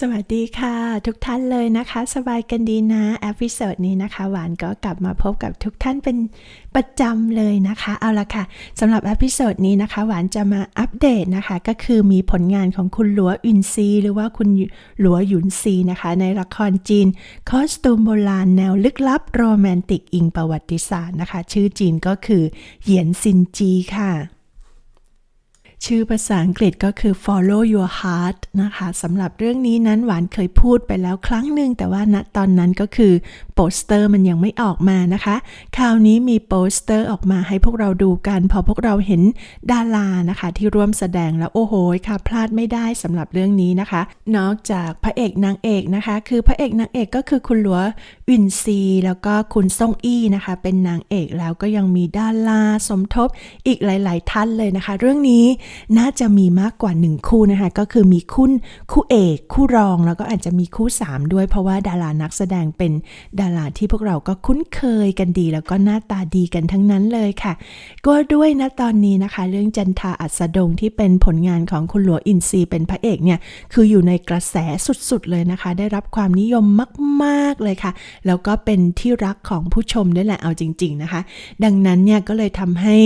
สวัสดีค่ะ ทุกท่านเลยนะคะ สบายกันดีนะอพิโซดนี้นะคะ หวานก็กลับมาพบกับทุกท่านเป็นประจำเลยนะคะ เอาละค่ะสำหรับอพิโซดนี้นะคะ หวานจะมาอัปเดตนะคะ ก็คือมีผลงานของคุณหลัวอินซี หรือว่าคุณหลัวหยุนซีนะคะ ในละครจีน คอสตูมโบราณแนวลึกลับโรแมนติกอิงประวัติศาสตร์นะคะ ชื่อจีนก็คือเหยียนซินจีค่ะ ชื่อภาษาอังกฤษก็คือ follow your heart นะคะสำหรับเรื่องนี้นั้นหวานเคยพูดไปแล้วครั้งหนึ่งแต่ว่าณตอนนั้นก็คือโปสเตอร์มันยังไม่ออกมานะคะ คราวนี้มีโปสเตอร์ออกมาให้พวกเราดูกัน พอพวกเราเห็นดารานะคะ ที่ร่วมแสดงแล้วโอ้โหค่ะ พลาดไม่ได้สำหรับเรื่องนี้นะคะ นอกจากพระเอกนางเอกนะคะ คือพระเอกนางเอกก็คือคุณหลัววินซี แล้วก็คุณซ่งอี้นะคะ เป็นนางเอกแล้วก็ยังมีดาราสมทบอีกหลาย ๆ ท่านเลยนะคะ เรื่องนี้น่าจะมีมากกว่าหนึ่งคู่นะคะ ก็คือมีคู่คู่เอก คู่รองแล้วก็อาจจะมีคู่ 3 ด้วยเพราะว่าดารานักแสดงเป็นดาราที่พวกเราก็คุ้นเคยกันดี แล้วก็หน้าตาดีกันทั้งนั้นเลยค่ะ ก็ด้วยนะตอนนี้นะคะ เรื่องจันทาอัสดงที่เป็นผลงานของคุณหลวงอินซีเป็นพระเอกเนี่ยคืออยู่ในกระแสสุดๆเลยนะคะ ได้รับความนิยมมากๆเลยค่ะ แล้วก็เป็นที่รักของผู้ชมด้วยแหละเอาจริง ๆนะคะ ดังนั้นเนี่ยก็เลยทำให้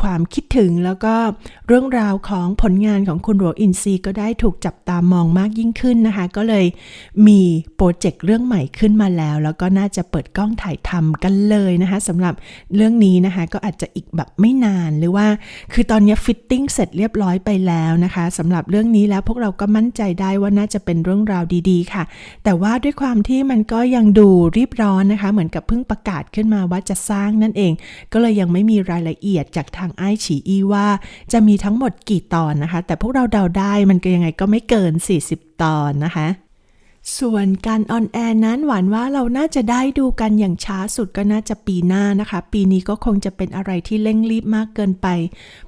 ความคิดถึงแล้วก็เรื่องราวของผลงานของคุณหลวงอินซีก็ได้ถูกจับตามองมากยิ่งขึ้นนะคะ ก็เลยมีโปรเจกต์เรื่องใหม่ขึ้นมาแล้วแล้วก็น่าจะเปิดกล้องถ่ายทำกันเลยนะคะสำหรับเรื่องนี้นะคะก็อาจจะอีกแบบไม่นานหรือว่า คือตอนนี้ฟิตติ้งเสร็จเรียบร้อยไปแล้วนะคะสำหรับเรื่องนี้แล้วพวกเราก็มั่นใจได้ว่าน่าจะเป็นเรื่องราวดีๆ ค่ะ แต่ว่าด้วยความที่มันก็ยังดูรีบร้อนนะคะ เหมือนกับเพิ่งประกาศขึ้นมาว่าจะสร้างนั่นเอง ก็เลยยังไม่มีรายละเอียดจากทางไอฉีอีว่า จะมีทั้งหมดกี่ตอนนะคะ แต่พวกเราเดาได้มันก็ยังไงก็ไม่เกิน 40 ตอนนะคะ ส่วนการออนแอร์นั้นหวานว่าเราน่าจะได้ดูกันอย่างช้าสุดก็น่าจะปีหน้านะคะ ปีนี้ก็คงจะเป็นอะไรที่เร่งรีบมากเกินไป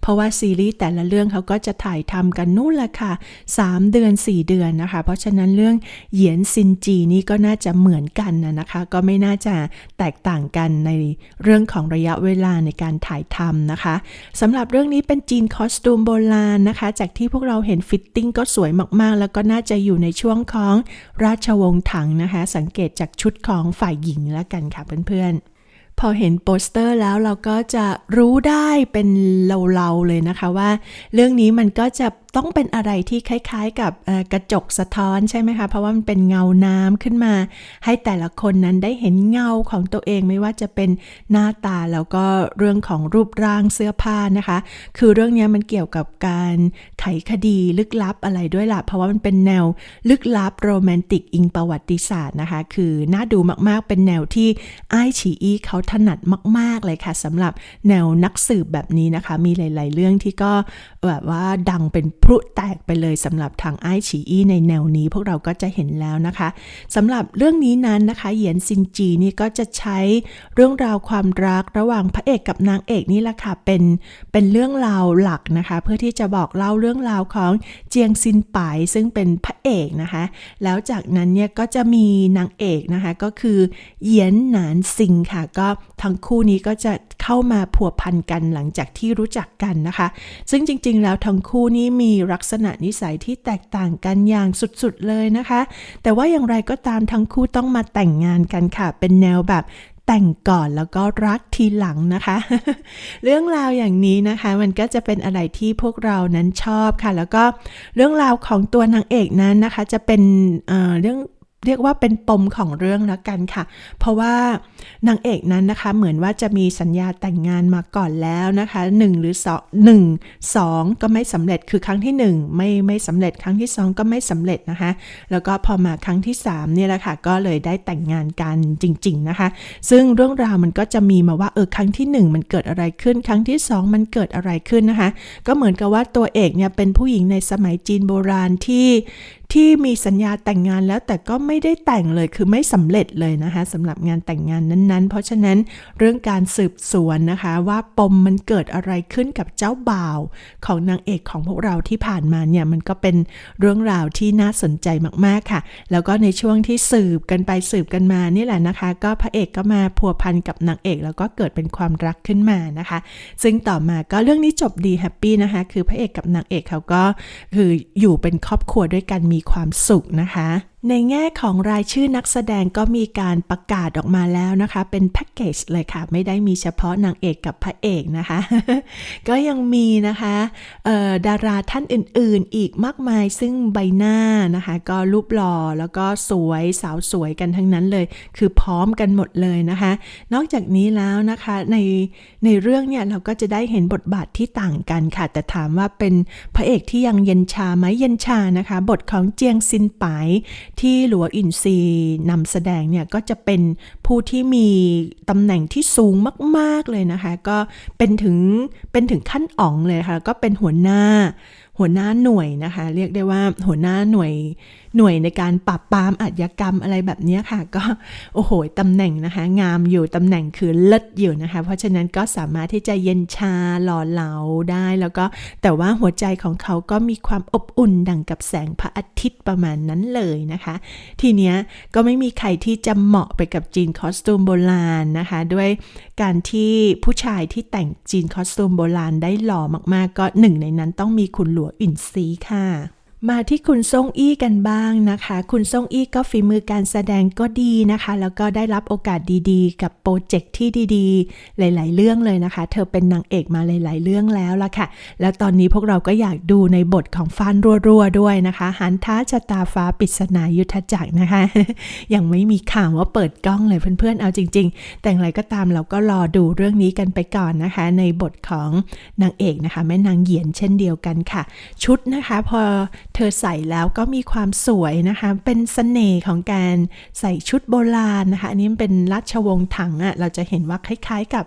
เพราะว่าซีรีส์แต่ละเรื่องเขาก็จะถ่ายทำกันนู่นแหละค่ะ 3 เดือน 4 เดือนนะคะ เพราะฉะนั้นเรื่องเหยียนซินจีนี่ก็น่าจะเหมือนกันนะคะ ก็ไม่น่าจะแตกต่างกันในเรื่องของระยะเวลาในการถ่ายทำนะคะสำหรับเรื่องนี้เป็นจีนคอสตูมโบราณนะคะ จากที่พวกเราเห็นฟิตติ้งก็สวยมากๆ แล้วก็น่าจะอยู่ในช่วงของราชวงศ์ถังนะคะ สังเกตจากชุดของฝ่ายหญิงแล้วกันค่ะเพื่อนๆ พอเห็นโปสเตอร์แล้วเราก็จะรู้ได้เป็นเราๆเลยนะคะว่า เรื่องนี้มันก็จะ ต้องเป็นอะไรที่คล้าย ๆ กับกระจกสะท้อนใช่ไหมคะ เพราะว่ามันเป็นเงาน้ำขึ้นมา ให้แต่ละคนนั้นได้เห็นเงาของตัวเองไม่ว่าจะเป็นหน้าตาแล้วก็เรื่องของรูปร่างเสื้อผ้านะคะ คือเรื่องนี้มันเกี่ยวกับการไขคดีลึกลับอะไรด้วยล่ะ เพราะว่ามันเป็นแนวลึกลับโรแมนติกอิงประวัติศาสตร์นะคะ คือน่าดูมากๆเป็นแนวที่ไอฉีอีเขาถนัดมาก ๆเลยค่ะสำหรับแนวนักสืบแบบนี้นะคะ มีหลาย ๆ เรื่องที่ก็แบบว่าดังเป็นพลุแตกไปเลยสำหรับทางไอฉีอี้ในแนวนี้พวกเราก็จะเห็นแล้วนะคะสำหรับเรื่องนี้นั้นนะคะเหยียนซินจีนี่ก็จะใช้เรื่องราวความรักระหว่างพระเอกกับนางเอกนี่แหละค่ะเป็นเป็นเรื่องราวหลักนะคะ เพื่อที่จะบอกเล่าเรื่องราวของเจียงซินปายซึ่งเป็นพระเอกนะคะ แล้วจากนั้นเนี่ยก็จะมีนางเอกนะคะก็คือเหยียนหนานซิงค่ะ ก็ทั้งคู่นี้ก็จะเข้ามาผัวพันกันหลังจากที่รู้จักกันนะคะ ซึ่งจริง ๆ แล้วทั้งคู่นี้มีมีลักษณะนิสัยที่แตกต่างกันอย่างสุดๆเลยนะคะ แต่ว่าอย่างไรก็ตามทั้งคู่ต้องมาแต่งงานกันค่ะ เป็นแนวแบบแต่งก่อนแล้วก็รักทีหลังนะคะ เรื่องราวอย่างนี้นะคะ มันก็จะเป็นอะไรที่พวกเรานั้นชอบค่ะ แล้วก็เรื่องราวของตัวนางเอกนั้นนะคะ จะเป็นเเรื่อง เรียกว่าเป็นปมของเรื่องแล้วกันค่ะ เพราะว่านางเอกนั้นนะคะ เหมือนว่าจะมีสัญญาแต่งงานมาก่อนแล้วนะคะ 1 หรือ2 1 2 ก็ไม่สำเร็จคือครั้งที่ 1 ไม่ไม่สำเร็จครั้งที่ 2 ก็ไม่สำเร็จนะคะ แล้วก็พอมาครั้งที่3เนี่ยแหละค่ะก็เลยได้แต่งงานกันจริง ๆนะคะ ซึ่งเรื่องราวมันก็จะมีมาว่าเออครั้งที่ 1 มันเกิดอะไรขึ้น ครั้งที่ 2 มันเกิดอะไรขึ้นนะคะ ก็เหมือนกับว่าตัวเอกเนี่ยเป็นผู้หญิงในสมัยจีนโบราณที่ ที่มีสัญญาแต่งงานแล้วแต่ก็ไม่ได้แต่งเลยคือไม่สำเร็จเลยนะคะสำหรับงานแต่งงานนั้นๆ เพราะฉะนั้นเรื่องการสืบสวนนะคะว่าปมมันเกิดอะไรขึ้นกับเจ้าบ่าว ของนางเอกของพวกเราที่ผ่านมาเนี่ยมันก็เป็นเรื่องราวที่น่าสนใจมากๆค่ะ แล้วก็ในช่วงที่สืบกันไปสืบกันมานี่แหละนะคะ ก็พระเอกก็มาพัวพันกับนางเอกแล้วก็เกิดเป็นความรักขึ้นมานะคะ ซึ่งต่อมาก็เรื่องนี้จบดีแฮปปี้นะคะคือพระเอกกับนางเอกเขาก็คืออยู่เป็นครอบครัวด้วยกันมีความสุขนะคะ ในแง่ของรายชื่อนักแสดงก็มีการประกาศออกมาแล้วนะคะ เป็นแพ็กเกจเลยค่ะ ไม่ได้มีเฉพาะนางเอกกับพระเอกนะคะ ก็ยังมีนะคะดาราท่านอื่นๆ อีกมากมายซึ่งใบหน้านะคะ ก็รูปหล่อแล้วก็สวยสาวสวยกันทั้งนั้นเลย คือพร้อมกันหมดเลยนะคะ นอกจากนี้แล้วนะคะในในเรื่องเนี่ยเราก็จะได้เห็นบทบาทที่ต่างกันค่ะ แต่ถามว่าเป็นพระเอกที่ยังเย็นชาไหมเย็นชานะคะ บทของเจียงซินไป ที่หลัวอินซีนำแสดงเนี่ยก็จะเป็นผู้ที่มีตำแหน่งที่สูงมาก ๆ เลยนะคะ ก็เป็นถึงเป็นถึงขั้นอ๋องเลยค่ะ ก็เป็นหัวหน้า หัวหน้าหน่วยนะคะ เรียกได้ว่าหัวหน้าหน่วยหน่วยในการปราบปรามอาชญากรรมอะไรแบบนี้ค่ะ ก็โอ้โหตำแหน่งนะคะ งามอยู่ตำแหน่งคือเลิศอยู่นะคะ เพราะฉะนั้นก็สามารถที่จะเย็นชาหล่อเหลาได้แล้วก็แต่ว่าหัวใจของเขาก็มีความอบอุ่นดังกับแสงพระอาทิตย์ประมาณนั้นเลยนะคะ ทีเนี้ยก็ไม่มีใครที่จะเหมาะไปกับจีนคอสตูมโบราณนะคะ ด้วยการที่ผู้ชายที่แต่งจีนคอสตูมโบราณได้หล่อมากๆ ก็หนึ่งในนั้นต้องมีคุณหลัวอินซีค่ะ มาที่คุณซ่งอี้กันบ้างนะคะ คุณซ่งอี้ก็ฝีมือการแสดงก็ดีนะคะ แล้วก็ได้รับโอกาสดีๆ กับโปรเจกต์ที่ดีๆ หลาย ๆ เรื่องเลยนะคะ เธอเป็นนางเอกมาหลาย ๆ เรื่องแล้วล่ะค่ะ แล้วตอนนี้พวกเราก็อยากดูในบทของฟานรัวๆด้วยนะคะหันท้าชะตาฟ้าปริศนายุทธจักรนะคะ ยังไม่มีข่าวว่าเปิดกล้องเลยเพื่อนๆ เอาจริง ๆ แต่อย่างไรก็ตามเราก็รอดูเรื่องนี้กันไปก่อนนะคะ ในบทของนางเอกนะคะ แม่นางเหยียนเช่นเดียวกันค่ะ ชุดนะคะพอเธอใส่แล้วก็มีความสวยนะคะ เป็นเสน่ห์ของการใส่ชุดโบราณนะคะ อันนี้มันเป็นราชวงศ์ถังอะ่ะ เราจะเห็นว่าคล้ายๆกับ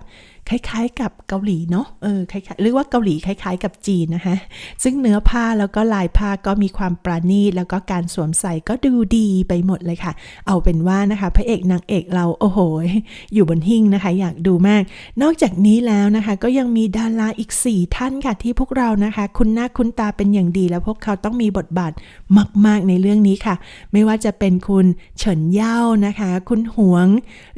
คล้ายๆ กับเกาหลีเนาะเออคล้ายๆหรือว่าเกาหลีคล้าย ๆ กับจีนนะคะซึ่งเนื้อผ้าแล้วก็ลายผ้าก็มีความปราณีตแล้วก็การสวมใส่ก็ดูดีไปหมดเลยค่ะ เอาเป็นว่านะคะพระเอกนางเอกเราโอ้โหอยู่บนหิ้งนะคะ อยากดูมาก นอกจากนี้แล้วนะคะ ก็ยังมีดาราอีก 4 ท่านค่ะที่พวกเรานะคะ คุณหน้าคุณตาเป็นอย่างดี แล้วพวกเขาต้องมีบทบาทมาก ๆ ในเรื่องนี้ค่ะ ไม่ว่าจะเป็นคุณเฉินเย่านะคะ คุณหวง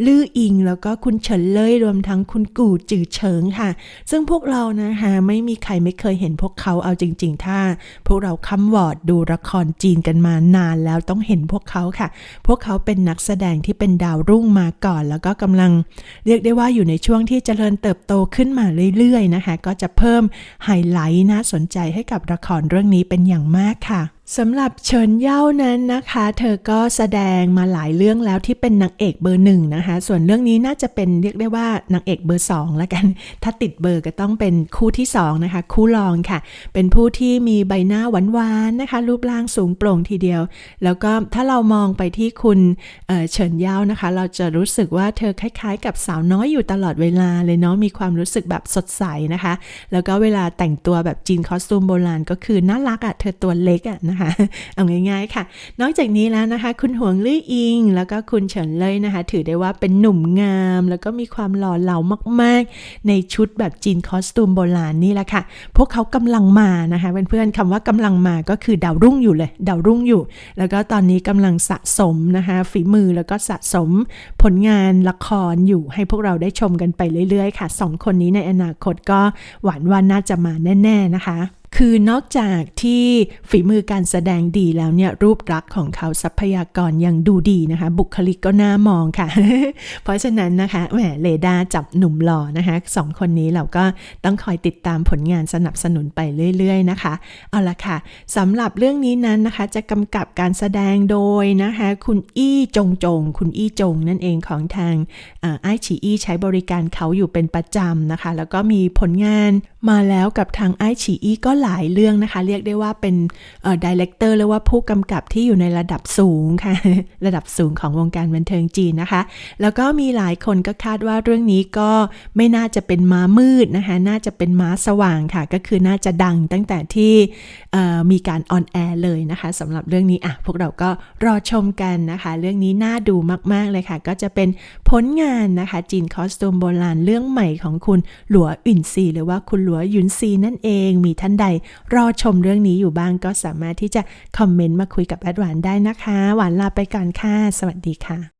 ลื่ออิง แล้วก็คุณเฉินเล่ยรวมทั้งคุณกู่จือเฉิงค่ะ ซึ่งพวกเรานะคะไม่มีใครไม่เคยเห็นพวกเขาเอาจริง ๆ ถ้า พวกเราคำวอร์ดดูละครจีนกันมานานแล้วต้องเห็นพวกเขาค่ะ พวกเขาเป็นนักแสดงที่เป็นดาวรุ่งมาก่อน แล้วก็กำลังเรียกได้ว่าอยู่ในช่วงที่เจริญเติบโตขึ้นมาเรื่อย ๆ นะคะ ก็จะเพิ่มไฮไลท์น่าสนใจให้กับละครเรื่องนี้เป็นอย่างมากค่ะ สำหรับเฉินเย่านั้นนะคะ เธอก็แสดงมาหลายเรื่องแล้วที่เป็นนางเอกเบอร์หนึ่งนะคะ ส่วนเรื่องนี้น่าจะเป็นเรียกได้ว่านางเอกเบอร์สองแล้วกัน ถ้าติดเบอร์ก็ต้องเป็นคู่ที่สองนะคะ คู่รองค่ะ เป็นผู้ที่มีใบหน้าหวานๆนะคะ รูปร่างสูงโปร่งทีเดียว แล้วก็ถ้าเรามองไปที่คุณเเฉินเย่านะคะ เราจะรู้สึกว่าเธอคล้าย ๆ กับสาวน้อยอยู่ตลอดเวลาเลยเนาะมีความรู้สึกแบบสดใสนะคะ แล้วก็เวลาแต่งตัวแบบจีนคอสตูมโบราณก็คือน่ารักอะ่ะเธอตัวเล็กอะ่ะนะคะเอาง่ายๆค่ะ นอกจากนี้แล้วนะคะ คุณหวงลี่อิง แล้วก็คุณเฉินเลยนะคะ ถือได้ว่าเป็นหนุ่มงาม แล้วก็มีความหล่อเหลามากๆ ในชุดแบบจีนคอสตูมโบราณนี่แหละค่ะ พวกเขากำลังมานะคะเพื่อนๆคำว่ากำลังมาก็คือดาวรุ่งอยู่เลยดาวรุ่งอยู่ แล้วก็ตอนนี้กำลังสะสมนะคะ ฝีมือแล้วก็สะสมผลงานละครอยู่ให้พวกเราได้ชมกันไปเรื่อยๆ ค่ะสองคนนี้ในอนาคตก็หวานว่าน่าจะมาแน่ ๆ นะคะ คือนอกจากที่ฝีมือการแสดงดีแล้วเนี่ยรูปลักษณ์ของเขาทรัพยากรยังดูดีนะคะ บุคลิกก็น่ามองค่ะ เพราะฉะนั้นนะคะแหมเรดาจับหนุ่มหล่อนะคะสองคนนี้เราก็ต้องคอยติดตามผลงานสนับสนุนไปเรื่อย ๆ นะคะเอาละค่ะสำหรับเรื่องนี้นั้นนะคะ จะกำกับการแสดงโดยนะคะ คุณอี้จงจง คุณอี้จงนั่นเองของทางไอฉีอี้ใช้บริการเขาอยู่เป็นประจำนะคะ แล้วก็มีผลงานมาแล้วกับทางไอฉีอี้ก็หลายเรื่องนะคะ เรียกได้ว่าเป็นดีเลกเตอร์หรือว่าผู้กำกับที่อยู่ในระดับสูงค่ะ ระดับสูงของวงการบันเทิงจีนนะคะ แล้วก็มีหลายคนก็คาดว่าเรื่องนี้ก็ไม่น่าจะเป็นม้ามืดนะคะ น่าจะเป็นม้าสว่างค่ะ ก็คือน่าจะดังตั้งแต่ที่มีการออนแอร์เลยนะคะสำหรับเรื่องนี้อะพวกเราก็รอชมกันนะคะ เรื่องนี้น่าดูมาก ๆ เลยค่ะ ก็จะเป็นผลงานนะคะ จีนคอสตูมโบราณเรื่องใหม่ของคุณหลัวอินซีหรือว่าคุณหลัวยุนซีนั่นเอง มีท่านใดรอชมเรื่องนี้อยู่บ้างก็สามารถที่จะคอมเมนต์มาคุยกับแอดหวานได้นะคะ หวานลาไปก่อนค่ะ สวัสดีค่ะ